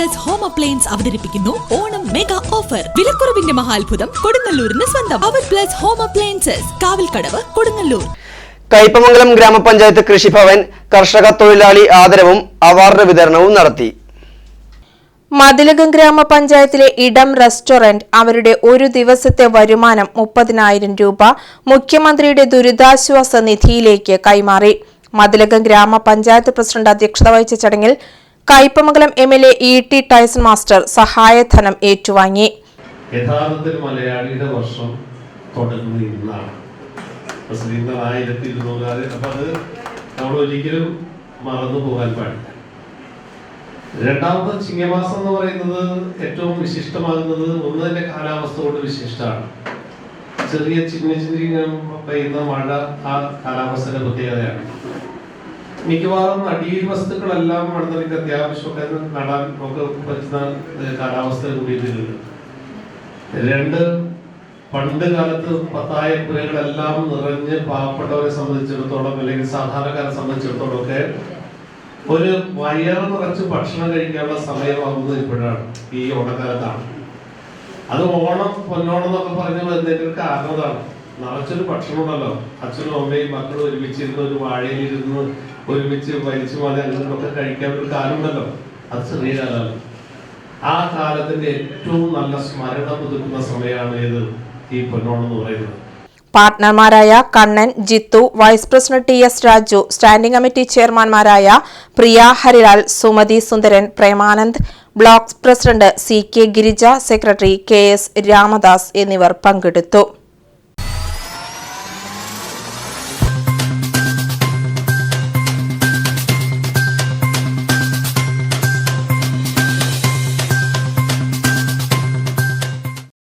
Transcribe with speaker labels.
Speaker 1: Plus home appliance അവതരിപ്പിക്കുന്നു. Onam mega offer വിലക്കുറവിന്റെ മഹാത്ഭുതം കൊടുങ്ങല്ലൂരിന് സ്വന്തം. അവർ plus home appliances Kavalkadavu Kodungallur.
Speaker 2: Kaipamangalam ഗ്രാമപഞ്ചായത്ത് കൃഷിഭവൻ കർഷക തൊഴിലാളി ആദരവും അവാർഡ് വിതരണവും നടത്തി.
Speaker 3: മതിലകം ഗ്രാമപഞ്ചായത്തിലെ ഇടം റെസ്റ്റോറന്റ് അവരുടെ ഒരു ദിവസത്തെ വരുമാനം മുപ്പതിനായിരം രൂപ മുഖ്യമന്ത്രിയുടെ ദുരിതാശ്വാസ നിധിയിലേക്ക് കൈമാറി. മതിലകം ഗ്രാമപഞ്ചായത്ത് പ്രസിഡന്റ് അധ്യക്ഷത വഹിച്ച ചടങ്ങിൽ Kaipamangalam M L A E T Tyson master സഹായധനം ഏറ്റുവാങ്ങി.
Speaker 4: യഥാർത്ഥത്തിൽ മലയാളിയുടെ വർഷം തുടങ്ങുന്നത് ഇന്നാണ്. മുസ്ലിങ്ങൾ ആയിരത്തി ഇരുന്നൂറ് അപ്പൊ അത് നമ്മൾ ഒരിക്കലും മറന്നു പോകാൻ പാടില്ല. രണ്ടാമത്തെ ചിങ്ങമാസം എന്ന് പറയുന്നത് ഏറ്റവും വിശിഷ്ടമാകുന്നത് ഒന്ന് തന്നെ കാലാവസ്ഥ കൊണ്ട് വിശിഷ്ടമാണ്. ചെറിയ ചിന്ന ചിന്ന പെയ്യുന്ന മഴ ആ കാലാവസ്ഥയുടെ പ്രത്യേകതയാണ്. മിക്കവാറും അടിയിൽ വസ്തുക്കളെല്ലാം മണ്ണിലേക്ക് അത്യാവശ്യമൊക്കെ നടാൻ നമുക്ക് കാലാവസ്ഥ കൂടിയിട്ടുണ്ട്. രണ്ട് പണ്ട് കാലത്ത് പത്തായ പുരകളെല്ലാം നിറഞ്ഞ് പാവപ്പെട്ടവരെ സംബന്ധിച്ചിടത്തോളം അല്ലെങ്കിൽ സാധാരണക്കാരെ സംബന്ധിച്ചിടത്തോളം ഒക്കെ ഒരു വയറ് നിറച്ച് ഭക്ഷണം കഴിക്കാനുള്ള സമയമാകുന്നത് ഇപ്പോഴാണ് ഈ ഓണക്കാലത്താണ്. അത് ഓണം പൊന്നോണം എന്നൊക്കെ പറഞ്ഞു എന്തെങ്കിലും ഒരു കാരണം അതാണ്. നിറച്ചൊരു ഭക്ഷണമുണ്ടല്ലോ. അച്ഛനും അമ്മയും മക്കളും ഒരുമിച്ചിരുന്ന് ഒരു വാഴയിലിരുന്ന് ഒരുമിച്ച് വലിച്ചു മാറി അങ്ങനെയൊക്കെ കഴിക്കാൻ ഒരു കാലമുണ്ടല്ലോ. അത് ചെറിയ ആ കാലത്തിന്റെ ഏറ്റവും നല്ല സ്മരണ പുതുക്കുന്ന സമയമാണ് ഏത് ഈ പൊന്നോണം എന്ന് പറയുന്നത്.
Speaker 3: പാർട്ട്ണർമാരായ Kannan Jithu vice president T S Raju standing committee ചെയർമാൻമാരായ Priya Harilal Sumathi Sundaran Premanand block president C K Girija secretary K S Ramadas എന്നിവർ പങ്കെടുത്തു.